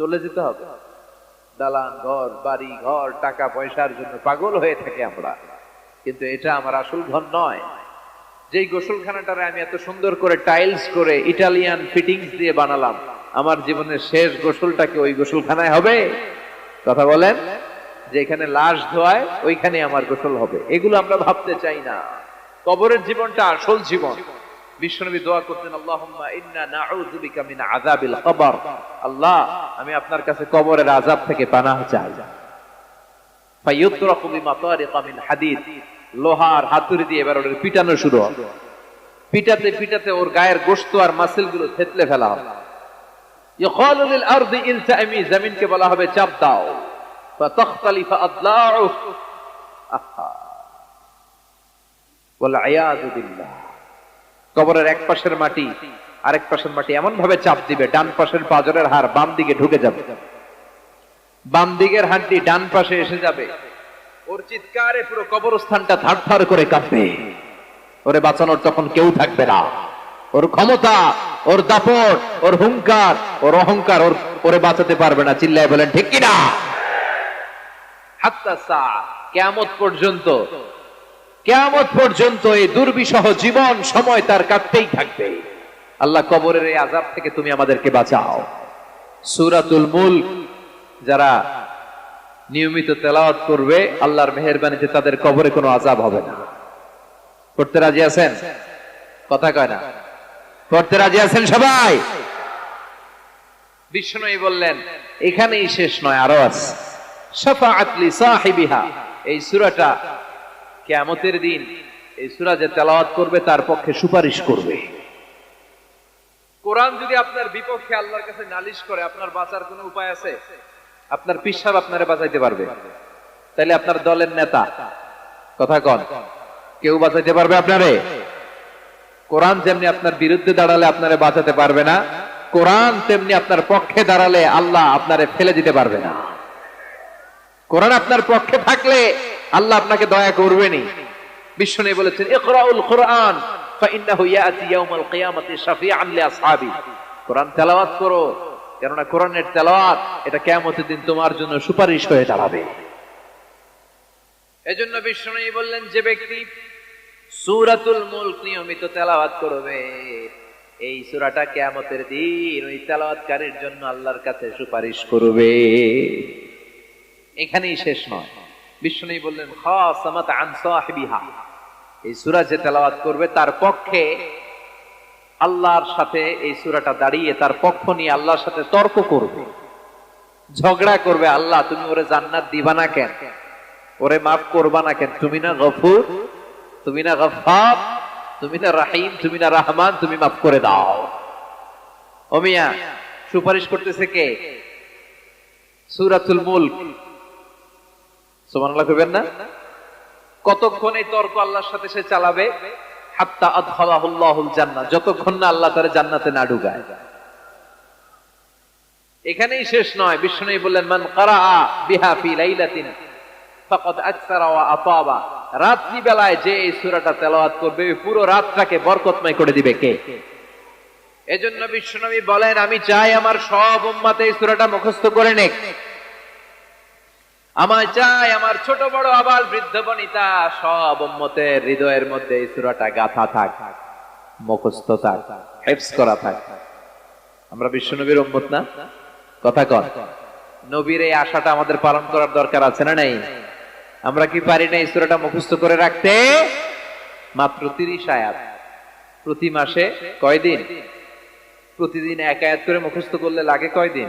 চলে যেতে হবে। দালান, ঘর, বাড়ি, ঘর, টাকা, পয়সার জন্য পাগল হয়ে থাকি আমরা। কিন্তু এটা আমার আসল ঘর নয়। যেই গোসলখানাটারে আমি এত সুন্দর করে টাইলস করে ইটালিয়ান ফিটিংস দিয়ে বানালাম, আমার জীবনের শেষ গোসলটাকে ওই গোসলখানায় হবে? কথা বলেন। যে এখানে লাশ ধোয়ায়, ওইখানে আমার গোসল হবে। এগুলো আমরা ভাবতে চাই না। কবরের জীবনটা আসল জীবন। বিশ্বনবী দোয়া করতেন, আল্লাহুম্মা ইন্না নাউযু বিকা মিন আযাবিল কবর। আল্লাহ, আমি আপনার কাছে কবরের আযাব থেকে পানাহ চাই। ফায়ুতরাকু মিন হাদিদ। লোহার হাতুড়ি দিয়ে এবার ওর পিটানো শুরু পিটাতে পিটাতে ওর গায়ের আর মাসেলগুলো থেতলে ফেলা হবে লিল আরদি ইলতামি জমিনকে বলা হবে চাপ দাও। আহা। ওয়াল আয়াযু বিল্লাহ। কবরের এক পাশের মাটি, আরেক পাশের মাটি এমন ভাবে চাপ দিবে, ডান পাশের পাজরের হাড় বাম দিকে ঢুকে যাবে। বাম দিকের হাড্ডি ডান পাশে এসে যাবে। ওর চিৎকারে পুরো কবরস্থানটা থারথার করে কাঁপবে। ওরে বাঁচানোর তখন কেউ থাকবে না। ওর ক্ষমতা, ওর দাপট, ওর হুঙ্কার, ওর অহংকার ওর ওরে বাঁচাতে পারবে না। চিল্লায় বলেন, ঠিক কিনা? হাত্তা সা কেয়ামত পর্যন্ত কেয়ামত পর্যন্ত এই দুর্বিষহ জীবন সময় তার কাটতেই থাকবে। আল্লাহ কবরের এই আজাব থেকে তুমি আমাদেরকে বাঁচাও। সুরাতুল মুল্ক যারা নিয়মিত তেলাওয়াত করবে, আল্লাহর মেহেরবানিতে তাদের কবরে কোনো আজাব হবে না। করতে রাজি আছেন? কথা কয় না। করতে রাজি আছেন সবাই? বিষ্ণুই বললেন, এখানেই শেষ নয়, আরও আছে। শাফাআত লি সাহিবিহা। এই সূরাটা কিয়ামতের দিন এই সূরা যে তেলাওয়াত করবে তার পক্ষে সুপারিশ করবে। কোরআন যদি আপনার বিপক্ষে আল্লাহর কাছে নালিশ করে, আপনার বাঁচার কোনো উপায় আছে? আপনার পিসাব আপনারে বাঁচাইতে পারবে। তাইলে আপনার দলের নেতা। কথা কন, কেউ বাঁচাইতে পারবে আপনারে? কোরআন যেমনি আপনার বিরুদ্ধে দাঁড়ালে আপনারে বাঁচাতে পারবে না, কোরআন তেমনি আপনার পক্ষে দাঁড়ালে আল্লাহ আপনারে ফেলে দিতে পারবে না। কোরআন আপনার পক্ষে থাকলে আল্লাহ আপনাকে দয়া করবেনি বিশ্ব নেই বলেছেন, ইকরাউল কোরআন কোরআন তেলাওয়াত করো, কেননা কোরআনের তেলাওয়াত, এটা কিয়ামতের দিন তোমার জন্য সুপারিশ হয়ে দাঁড়াবে। এজন্য বললেন, যে ব্যক্তি সূরাতুল মুলক নিয়মিত তেলাওয়াত করবে, এই সূরাটা কিয়ামতের দিন ওই তেলাওয়াতকারীর জন্য আল্লাহর কাছে সুপারিশ করবে। এখানেই শেষ নয়। বিষ্ণু বললেন, খাসামাত এই সূরা যে তেলাওয়াত করবে, তার পক্ষে আল্লাহর সাথে এই সূরাটা দাঁড়িয়ে, তার পক্ষ নিয়ে আল্লাহর সাথে তর্ক করবে। ঝগড়া করবে, আল্লাহ, তুমি ওরে জান্নাত দিবা না কেন? ওরে মাফ করবা না কেন? তুমি না গফুর, তুমি না গফার তুমি না রাহিম, তুমি না রহমান, তুমি মাফ করে দাও। ওমিয়া সুপারিশ করতেছে কে? সুরাতুল মুলক। সুবহানাল্লাহ কইবেন না? কতক্ষণ এই তর্ক আল্লাহর সাথে সে চালাবে? হাত্তা জান্নাহ, যতক্ষণ না আল্লাহ জান্নাতে না ঢুকায়। এখানেই শেষ নয় বিষ্ণু বললেন, মান কারাআ বিহা ফাকাদ আকসারা ওয়া আতাবা। রাত্রি বেলায় যে এই সূরাটা তেলাওয়াত করবে পুরো রাতটাকে বরকতময় করে দিবে কে? এজন্য বিশ্বনবী বলেন, আমি চাই আমার সব উম্মাতে এই সূরাটা মুখস্থ করে নেক। আমার চাই আমার ছোট বড় আবাল বৃদ্ধ বনিতা, সব উম্মতের হৃদয়ের মধ্যে এই সূরাটা গাথা থাক, মুখস্থ থাক, হেফজ করা থাক। আমরা বিশ্বনবীর উম্মত না? কথা কন। নবীর এই আশাটা আমাদের পালন করার দরকার আছে না নাই? আমরা কি পারি না এই সূরাটা মুখস্থ করে রাখতে? মাত্র তিরিশ আয়াত। প্রতি মাসে কয়দিন? প্রতিদিন এক আয়াত করে মুখস্থ করলে লাগে কয়দিন?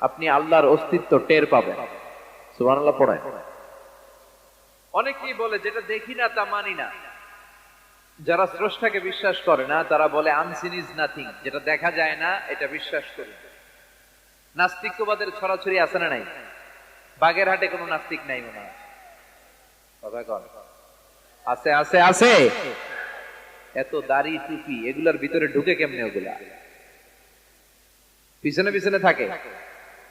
আপনি আল্লাহর অস্তিত্ব টের পাবেন। সুবহানাল্লাহ পড়ায় অনেকেই বলে, যেটা দেখি না, তা মানি না। যারা স্রষ্টাকে বিশ্বাস করে না, তারা বলে আনসিন ইজ নাথিং যেটা দেখা যায় না, এটা বিশ্বাস করি। নাস্তিকবাদের ছড়াছড়ি আছে না নাই? বাগেরহাটে কোনো নাস্তিক নাই মনে হয়। আছে আছে আছে। এত দাড়ি টুপি, এগুলার ভিতরে ঢুকে কেমনে ওগুলা? পিছনে পিছনে থাকে।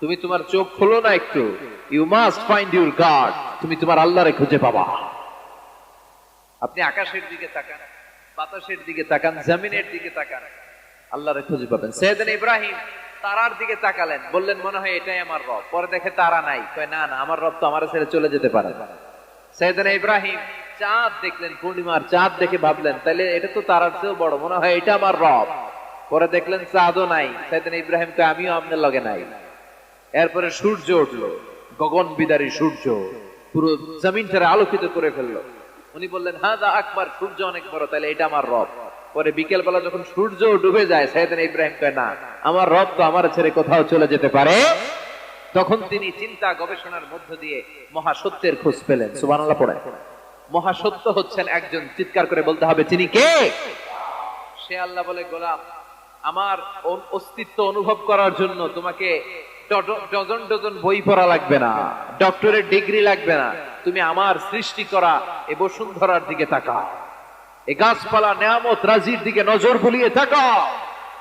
তুমি তোমার চোখ খোলো না একটু। You must find your God তুমি তোমার আল্লাহরে খুঁজে পাবা। আপনি আকাশের দিকে তাকান, বাতাসের দিকে তাকান, জমিনের দিকে তাকান। আল্লাহরে খুঁজে পাবেন। সৈয়দিন ইব্রাহিম তারার দিকে তাকালেন। বললেন, মনে হয় এটাই আমার রব। পরে দেখে তারা নাই। কয়, না না, আমার রব তো আমার ছেড়ে চলে যেতে পারে সৈয়দিন ইব্রাহিম চাঁদ দেখলেন, পূর্ণিমার চাঁদ দেখে ভাবলেন তাহলে এটা তো তারার চেয়েও বড়। মনে হয় এটা আমার রব। পরে দেখলেন, চাঁদও নাই। সৈয়দিন ইব্রাহিম তো আমিও আপনার লগে নাই। এরপরে সূর্য উঠল। গগন বিদারী সূর্য পুরো জমিনটারে আলোকিত করে ফেলল। উনি বললেন হ্যাঁ দা আকবার, সূর্য অনেক বড় তাহলে এটা আমার রব। পরে বিকেল বেলা যখন সূর্য ডুবে যায় সাইদিন ইব্রাহিম কয়, না, আমার রব তো আমার ছেড়ে কোথাও চলে যেতে পারে। তখন তিনি চিন্তা গবেষণার মধ্য দিয়ে মহাসত্যের খোঁজ পেলেন। সুবহানাল্লাহ পড়ে মহাসত্য হচ্ছেন একজন চিৎকার করে বলতে হবে, তিনি কে? সে আল্লাহ বলে, গোলাম, আমার অস্তিত্ব অনুভব করার জন্য তোমাকে ডজন ডজন বই পড়া লাগবে না, ডক্টরের ডিগ্রি লাগবে না, তুমি আমার সৃষ্টি করা এ বসুন্ধরার দিকে তাকাও। এই গাছপালা নেয়ামত রাজির দিকে নজর বুলিয়ে তাকাও।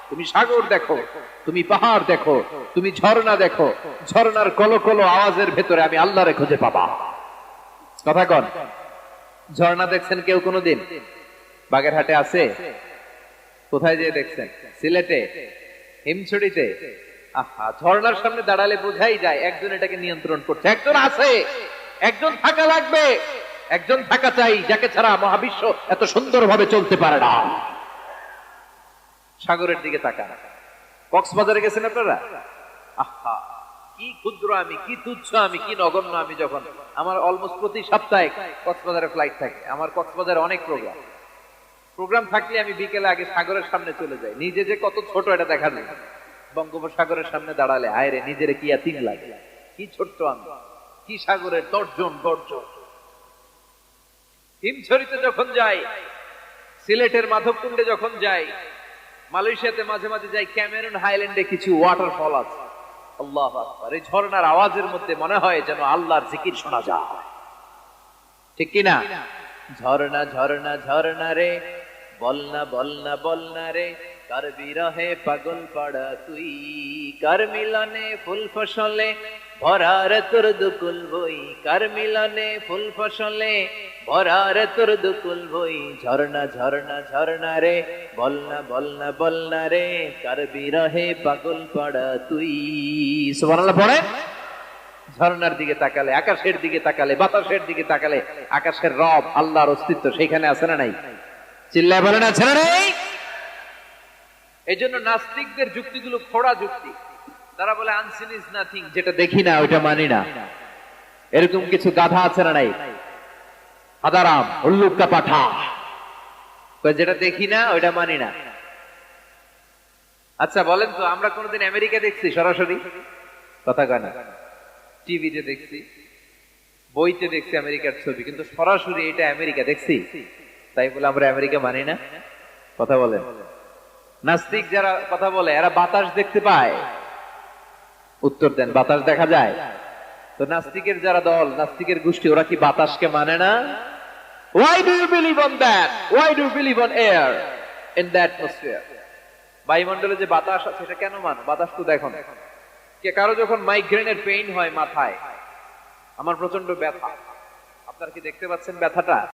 তুমি সাগর দেখো, তুমি পাহাড় দেখো, তুমি ঝর্ণা দেখো, ঝর্ণার কলো কলো আওয়াজের ভেতরে আমি আল্লাহরে খুঁজে পাবা। কথা কন, ঝর্ণা দেখছেন কেউ কোনোদিন? বাগেরহাটে আছে? কোথায় যেয়ে দেখছেন? সিলেটে? হিমছড়িতে? আহা, ঝর্ণার সামনে দাঁড়ালে বোঝাই যায় একজন এটাকে নিয়ন্ত্রণ করছে। একজন আছে, একজন থাকা লাগবে, একজন থাকা চাই, যাকে ছাড়া মহাবিশ্ব এত সুন্দরভাবে চলতে পারে না। সাগরের দিকে তাকান। কক্সবাজারে গেছেন আপনারা? আহা, কি ক্ষুদ্র আমি, কি তুচ্ছ আমি, কি নগণ্য আমি যখন। আমার অলমোস্ট প্রতি সপ্তাহে কক্সবাজারে ফ্লাইট থাকে। আমার কক্সবাজারে অনেক প্রোগ্রাম প্রোগ্রাম থাকলে আমি বিকেলে আগে সাগরের সামনে চলে যাই। নিজে যে কত ছোট এটা দেখা যায় বঙ্গোপসাগরের সামনে দাঁড়ালে হায় রে নিজের কি তিন লাগে? কি ছোট্ট আমি? কি সাগরের তর্জন গর্জন হিমছড়িতে যখন যাই, সিলেটের মাধবকুণ্ডে যখন যাই, মালয়েশিয়াতে মাঝে মাঝে যাই, ক্যামেরুন হাইল্যান্ডে কিছু ওয়াটারফল আছে। আল্লাহ এই ঝর্ণার আওয়াজের মধ্যে মনে হয় যেন আল্লাহর জিকির শোনা যায়। ঠিক কিনা? ঝর্ণা ঝর্ণা ঝর্ণা রে, বলনা বলনা বলনা রে কার বিরহে পাগল পাড়া তুই কার মিলনে ফুল ফসলে ভরার তোর দুকুল বই কার মিলনে ফুল ফসলে ভরার তোর দুকুল বই ঝর্ণা ঝর্ণা ঝর্ণা রে বলনা বলনা বলনা রে কার বিরহে পাগল পাড়া তুই সুবহানাল্লাহ পড়ে ঝর্ণার দিকে তাকালে, আকাশের দিকে তাকালে, বাতাসের দিকে তাকালে, আকাশের রব, আল্লাহর অস্তিত্ব সেখানে আছে না নাই? চিল্লায় বলেন, আছে না নাই? এই জন্য নাস্তিকদের যুক্তিগুলো খোড়া যুক্তি। তারা বলে আনসিন ইজ নাথিং যেটা দেখি না, ওইটা মানি না। এরকম কিছু গাধা আছে না নাই? আদারাম উল্লুকটা পাঠা। যেটা দেখি না, ওইটা মানি না। আচ্ছা বলেন তো, আমরা কোনোদিন আমেরিকা দেখছি সরাসরি? কথা কয় না। টিভিতে দেখছি, বইতে দেখছি আমেরিকার ছবি, কিন্তু সরাসরি এটা আমেরিকা দেখছি? তাই বলে, আমরা আমেরিকা মানি না? কথা বলেন। নাস্তিক যারা কথা বলে, এরা বাতাস দেখতে পায় উত্তর দেন, বাতাস দেখা যায় তো নাস্তিকের যারা দল, নাস্তিকের গোষ্ঠী, ওরা কি বাতাসকে মানে না Why do you believe on that? Why do you believe on air in the atmosphere? বায়ুমণ্ডলে যে বাতাস আছে, সেটা কেন মান বাতাস তো দেখো। কে কারও যখন মাইগ্রেনের পেইন হয় মাথায়, আমার প্রচণ্ড ব্যথা আপনার কি দেখতে পাচ্ছেন ব্যথাটা